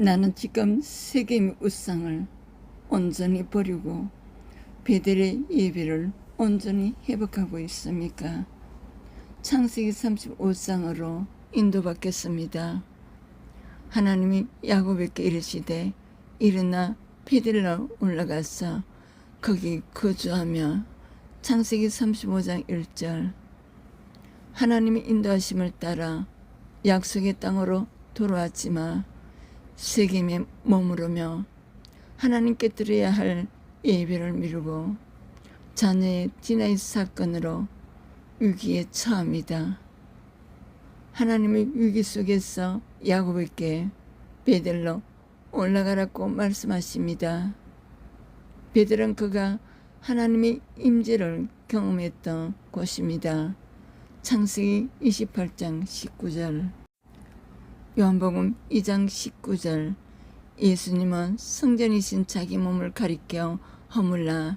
나는 지금 세겜의 우상을 온전히 버리고 베델의 예배를 온전히 회복하고 있습니까? 창세기 35장으로 인도받겠습니다. 하나님이 야곱에게 이르시되 일어나 베델로 올라가서 거기 거주하며 창세기 35장 1절 하나님의 인도하심을 따라 약속의 땅으로 돌아왔지만 세겜에 머무르며 하나님께 드려야 할 예배를 미루고 자녀의 디나이 사건으로 위기에 처합니다. 하나님의 위기 속에서 야곱에게 베델로 올라가라고 말씀하십니다. 베델은 그가 하나님의 임재를 경험했던 곳입니다. 창세기 28장 19절 요한복음 2장 19절 예수님은 성전이신 자기 몸을 가리켜 허물라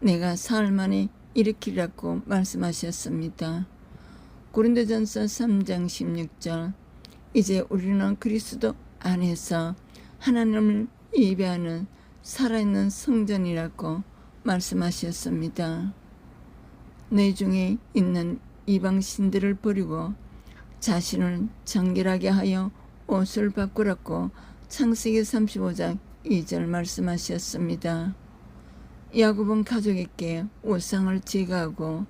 내가 사흘 만에 일으키라고 말씀하셨습니다. 고린도전서 3장 16절 이제 우리는 그리스도 안에서 하나님을 예배하는 살아있는 성전이라고 말씀하셨습니다. 내 중에 있는 이방 신들을 버리고 자신을 정결하게 하여 옷을 바꾸라고 창세기 35장 2절 말씀하셨습니다. 야곱은 가족에게 우상을 제거하고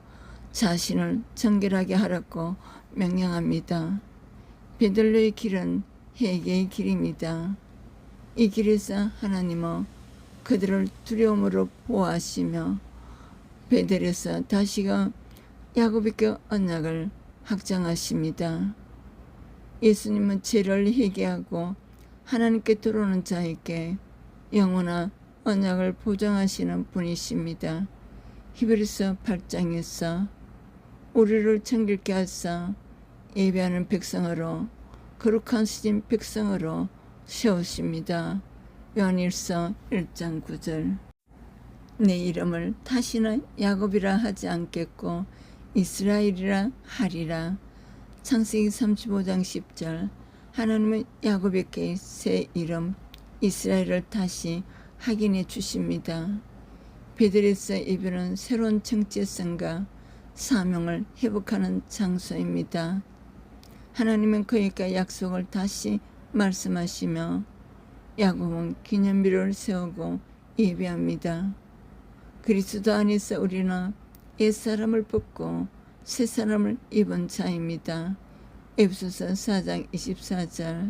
자신을 정결하게 하라고 명령합니다. 베들로의 길은 회개의 길입니다. 이 길에서 하나님은 그들을 두려움으로 보호하시며 베델에서 다시가 야곱에게 언약을 확장하십니다. 예수님은 죄를 회개하고 하나님께 들어오는 자에게 영원한 언약을 보장하시는 분이십니다. 히브리서 8장에서 우리를 정결케 하사 예배하는 백성으로 거룩한 시진 백성으로 세우십니다. 요한일서 1장 9절 내 이름을 다시는 야곱이라 하지 않겠고 이스라엘이라 하리라. 창세기 35장 10절 하나님은 야곱에게 새 이름 이스라엘을 다시 확인해 주십니다. 베들에서 예배는 새로운 정체성과 사명을 회복하는 장소입니다. 하나님은 그에게 약속을 다시 말씀하시며 야곱은 기념비를 세우고 예배합니다. 그리스도 안에서 우리는 옛사람을 벗고 새 사람을 입은 자입니다. 에베소서 4장 24절